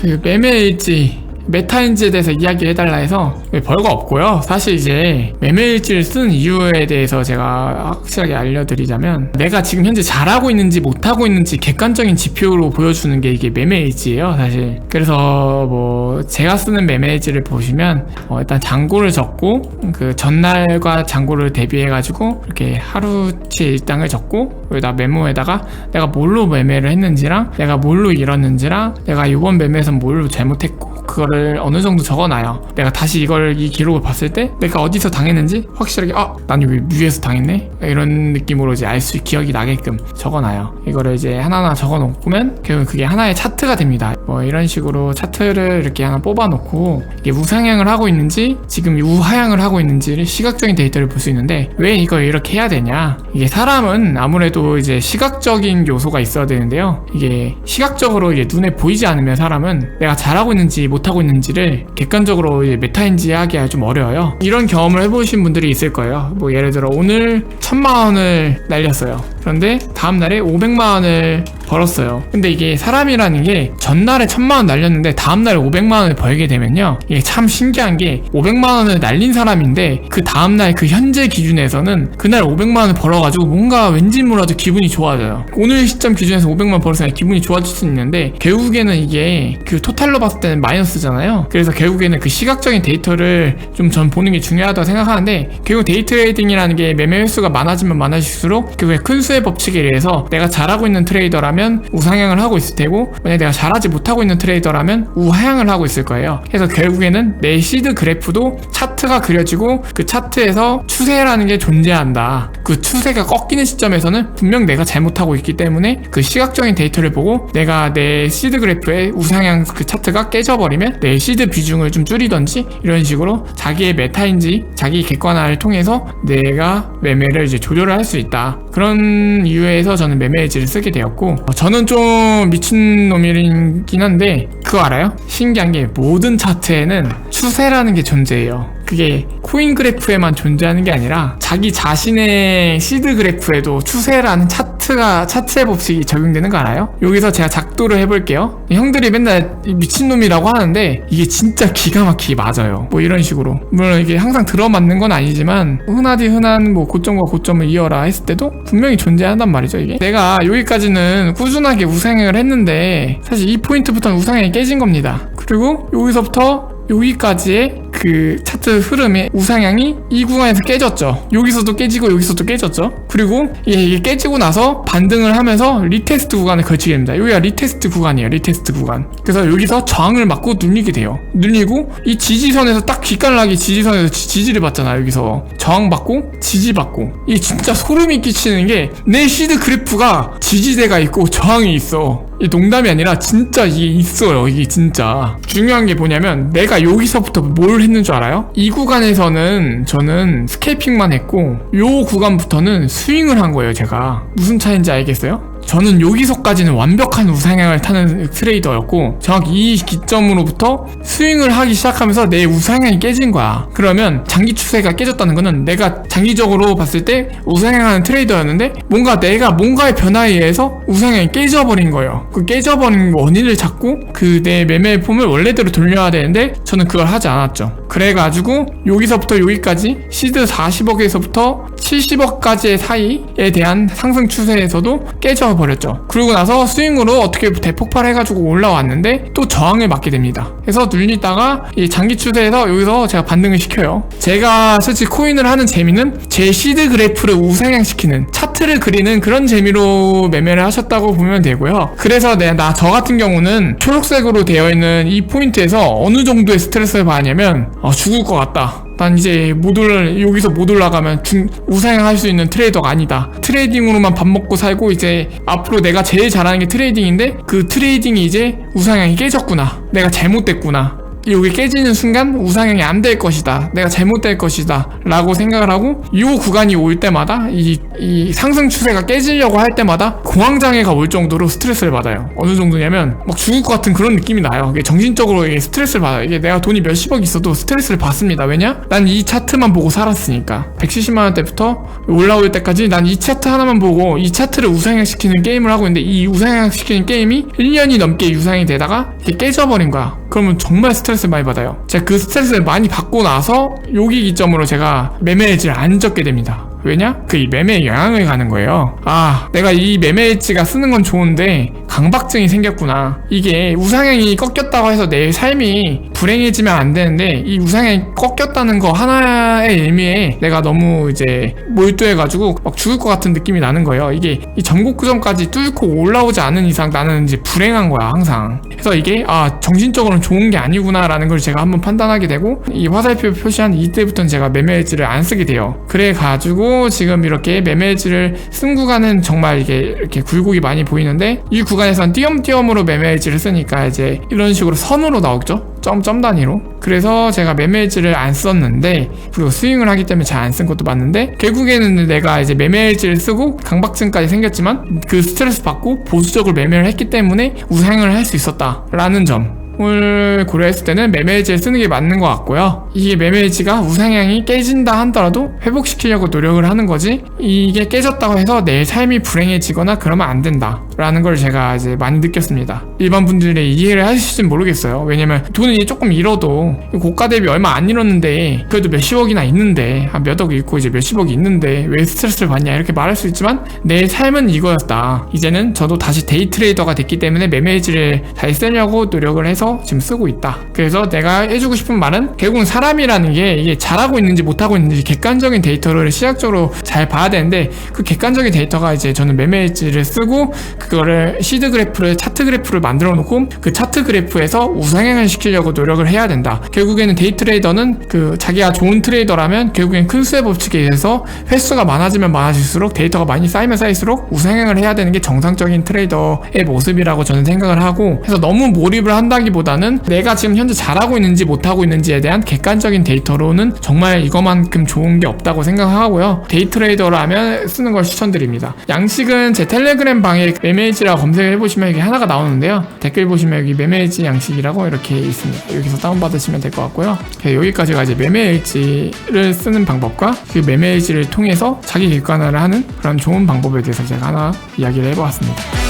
그 매매일지 메타인지에 대해서 이야기해달라 해서 별거 없고요. 사실 이제 매매일지를 쓴 이유에 대해서 제가 확실하게 알려드리자면 내가 지금 현재 잘하고 있는지 못하고 있는지 객관적인 지표로 보여주는 게 이게 매매일지예요. 사실 그래서 뭐 제가 쓰는 매매일지를 보시면 어 일단 잔고를 적고 그 전날과 잔고를 대비해가지고 이렇게 하루치 일당을 적고 여기다 메모에다가 내가 뭘로 매매를 했는지랑 내가 뭘로 잃었는지랑 내가 이번 매매에서 뭘로 잘못했고 그거를 어느 정도 적어놔요. 내가 다시 이걸 이 기록을 봤을 때 내가 어디서 당했는지 확실하게 아, 난 여기 위에서 당했네. 이런 느낌으로 이제 알 수 기억이 나게끔 적어놔요. 이거를 이제 하나하나 적어놓으면 결국 그게 하나의 차트가 됩니다. 뭐 이런 식으로 차트를 이렇게 하나 뽑아놓고 이게 우상향을 하고 있는지 지금 우하향을 하고 있는지를 시각적인 데이터를 볼 수 있는데 왜 이걸 이렇게 해야 되냐? 이게 사람은 아무래도 이제 시각적인 요소가 있어야 되는데요. 이게 시각적으로 이게 눈에 보이지 않으면 사람은 내가 잘하고 있는지 못하고 있는지를 객관적으로 메타인지 하기가 좀 어려워요. 이런 경험을 해보신 분들이 있을 거예요. 뭐 예를 들어 오늘 천만 원을 날렸어요. 그런데 다음 날에 500만 원을 벌었어요. 근데 이게 사람이라는 게 전날에 천만 원 날렸는데 다음날에 500만 원을 벌게 되면요. 이게 참 신기한 게 500만 원을 날린 사람인데 그 다음날 그 현재 기준에서는 그날 500만 원을 벌어가지고 뭔가 왠지 몰라도 기분이 좋아져요. 오늘 시점 기준에서 500만 원 벌었으니까 기분이 좋아질 수 있는데 결국에는 이게 그 토탈로 봤을 때는 마이너스잖아요. 그래서 결국에는 그 시각적인 데이터를 좀 전 보는 게 중요하다고 생각하는데 결국 데이 트레이딩이라는 게 매매 횟수가 많아지면 많아질수록 그게 큰 수의 법칙에 의해서 내가 잘하고 있는 트레이더라면 우상향을 하고 있을 테고 만약 내가 잘하지 못하고 있는 트레이더라면 우하향을 하고 있을 거예요. 그래서 결국에는 내 시드 그래프도 차트가 그려지고 그 차트에서 추세라는 게 존재한다. 그 추세가 꺾이는 시점에서는 분명 내가 잘못하고 있기 때문에 그 시각적인 데이터를 보고 내가 내 시드 그래프의 우상향 그 차트가 깨져버리면 내 시드 비중을 좀 줄이던지 이런 식으로 자기의 메타인지 자기 객관화를 통해서 내가 매매를 이제 조절을 할 수 있다. 그런 이유에서 저는 매매지를 쓰게 되었고 어, 저는 좀 미친놈이긴 한데 그거 알아요? 신기한 게 모든 차트에는 추세라는 게 존재해요. 그게 코인 그래프에만 존재하는 게 아니라 자기 자신의 시드 그래프에도 추세라는 차트가 차트의 법칙이 적용되는 거 알아요? 여기서 제가 작도를 해볼게요. 형들이 맨날 미친놈이라고 하는데 이게 진짜 기가 막히게 맞아요. 뭐 이런 식으로 물론 이게 항상 들어맞는 건 아니지만 흔하디 흔한 뭐 고점과 고점을 이어라 했을 때도 분명히 존재한단 말이죠 이게. 내가 여기까지는 꾸준하게 우상향을 했는데 사실 이 포인트부터는 우상향이 깨진 겁니다. 그리고 여기서부터 여기까지의 그 차트 흐름의 우상향이 이 구간에서 깨졌죠. 여기서도 깨지고 여기서도 깨졌죠. 그리고 이게 깨지고 나서 반등을 하면서 리테스트 구간을 걸치게 됩니다. 여기가 리테스트 구간이에요. 리테스트 구간. 그래서 여기서 저항을 맞고 눌리게 돼요. 눌리고 이 지지선에서 딱 기깔나게 지지선에서 지, 지를 받잖아. 여기서 저항 받고 지지 받고 이게 진짜 소름이 끼치는 게 내 시드 그래프가 지지대가 있고 저항이 있어. 이 농담이 아니라 진짜 이게 있어요. 이게 진짜 중요한 게 뭐냐면 내가 여기서부터 뭘 했는 줄 알아요? 이 구간에서는 저는 스케이핑만 했고 요 구간부터는 스윙을 한 거예요. 제가 무슨 차인지 알겠어요? 저는 여기서까지는 완벽한 우상향을 타는 트레이더였고 정확히 이 기점으로부터 스윙을 하기 시작하면서 내 우상향이 깨진 거야. 그러면 장기 추세가 깨졌다는 거는 내가 장기적으로 봤을 때 우상향하는 트레이더였는데 뭔가 내가 뭔가의 변화에 의해서 우상향이 깨져버린 거예요. 그 깨져버린 원인을 찾고 그 내 매매 폼을 원래대로 돌려야 되는데 저는 그걸 하지 않았죠. 그래가지고 여기서부터 여기까지 시드 40억에서부터 70억까지의 사이에 대한 상승 추세에서도 깨져 버렸죠. 그러고 나서 스윙으로 어떻게 대폭발해가지고 올라왔는데 또 저항을 맞게 됩니다. 그래서 눌리다가 이 장기 추세에서 여기서 제가 반등을 시켜요. 제가 솔직히 코인을 하는 재미는 제 시드 그래프를 우상향시키는 차트를 그리는 그런 재미로 매매를 하셨다고 보면 되고요. 그래서 내나저 같은 경우는 초록색으로 되어 있는 이 포인트에서 어느 정도의 스트레스를 받냐면 아, 죽을 것 같다. 난 이제 못 올라 여기서 못 올라가면 중, 우상향할 수 있는 트레이더가 아니다. 트레이딩으로만 밥 먹고 살고 이제 앞으로 내가 제일 잘하는 게 트레이딩인데 그 트레이딩이 이제 우상향이 깨졌구나. 내가 잘못됐구나. 여기 깨지는 순간 우상향이 안 될 것이다. 내가 잘못될 것이다. 라고 생각을 하고 이 구간이 올 때마다 이, 이 상승 추세가 깨지려고 할 때마다 공황장애가 올 정도로 스트레스를 받아요. 어느 정도냐면 막 죽을 것 같은 그런 느낌이 나요. 이게 정신적으로 이게 스트레스를 받아요. 이게 내가 돈이 몇십억 있어도 스트레스를 받습니다. 왜냐? 난 이 차트만 보고 살았으니까. 170만 원대부터 올라올 때까지 난 이 차트 하나만 보고 이 차트를 우상향시키는 게임을 하고 있는데 이 우상향시키는 게임이 1년이 넘게 유상이 되다가 이게 깨져버린 거야. 그러면 정말 스트레스 많이 받아요. 제가 그 스트레스를 많이 받고 나서 여기 기점으로 제가 매매질을 안 적게 됩니다. 왜냐? 그이 매매에 영향을 가는 거예요. 아, 내가 이 매매 엣지가 쓰는 건 좋은데 강박증이 생겼구나. 이게 우상향이 꺾였다고 해서 내 삶이 불행해지면 안 되는데 이 우상향이 꺾였다는 거 하나의 의미에 내가 너무 이제 몰두해가지고 막 죽을 것 같은 느낌이 나는 거예요. 이게 이 전국 구점까지 뚫고 올라오지 않은 이상 나는 이제 불행한 거야 항상. 그래서 이게 아 정신적으로는 좋은 게 아니구나라는 걸 제가 한번 판단하게 되고 이 화살표 표시한 이때부터는 제가 매매 엣지를 안 쓰게 돼요. 그래 가지고 지금 이렇게 매매 엣지를 쓴 구간은 정말 이게 이렇게 굴곡이 많이 보이는데 이 구간에선 띄엄띄엄으로 매매 엣지를 쓰니까 이제 이런 식으로 선으로 나오죠. 점, 점 단위로. 그래서 제가 매매 엣지를 안 썼는데, 그리고 스윙을 하기 때문에 잘 안 쓴 것도 맞는데, 결국에는 내가 이제 매매 엣지를 쓰고 강박증까지 생겼지만, 그 스트레스 받고 보수적으로 매매를 했기 때문에 우상을 할 수 있었다라는 점. 을 고려했을 때는 매매지를 쓰는 게 맞는 것 같고요. 이게 매매지가 우상향이 깨진다 하더라도 회복시키려고 노력을 하는 거지 이게 깨졌다고 해서 내 삶이 불행해지거나 그러면 안 된다. 라는 걸 제가 이제 많이 느꼈습니다. 일반 분들이 이해를 하실지는 모르겠어요. 왜냐면 돈을 조금 잃어도 고가 대비 얼마 안 잃었는데 그래도 몇십억이나 있는데 한 몇억 잃고 이제 몇십억이 있는데 왜 스트레스를 받냐 이렇게 말할 수 있지만 내 삶은 이거였다. 이제는 저도 다시 데이 트레이더가 됐기 때문에 매매지를 잘 쓰려고 노력을 해서 지금 쓰고 있다. 그래서 내가 해주고 싶은 말은 결국은 사람이라는 게 이게 잘하고 있는지 못하고 있는지 객관적인 데이터를 시작적으로 잘 봐야 되는데 그 객관적인 데이터가 이제 저는 매매지를 쓰고 그거를 시드 그래프를 차트 그래프를 만들어 놓고 그 차트 그래프에서 우상향을 시키려고 노력을 해야 된다. 결국에는 데이 트레이더는 그 자기가 좋은 트레이더라면 결국엔 큰 수의 법칙에 의해서 횟수가 많아지면 많아질수록 데이터가 많이 쌓이면 쌓일수록 우상향을 해야 되는 게 정상적인 트레이더의 모습이라고 저는 생각을 하고 그래서 너무 몰입을 한다기 보다는 내가 지금 현재 잘하고 있는지 못하고 있는지에 대한 객관적인 데이터로는 정말 이거만큼 좋은 게 없다고 생각하고요. 데이 트레이더라면 쓰는 걸 추천드립니다. 양식은 제 텔레그램 방에 매매지라 검색을 해보시면 여기 하나가 나오는데요. 댓글 보시면 여기 매매지 양식이라고 이렇게 있습니다. 여기서 다운받으시면 될 것 같고요. 네, 여기까지가 이제 매매일지를 쓰는 방법과 그 매매일지를 통해서 자기 객관화를 하는 그런 좋은 방법에 대해서 제가 하나 이야기를 해보았습니다.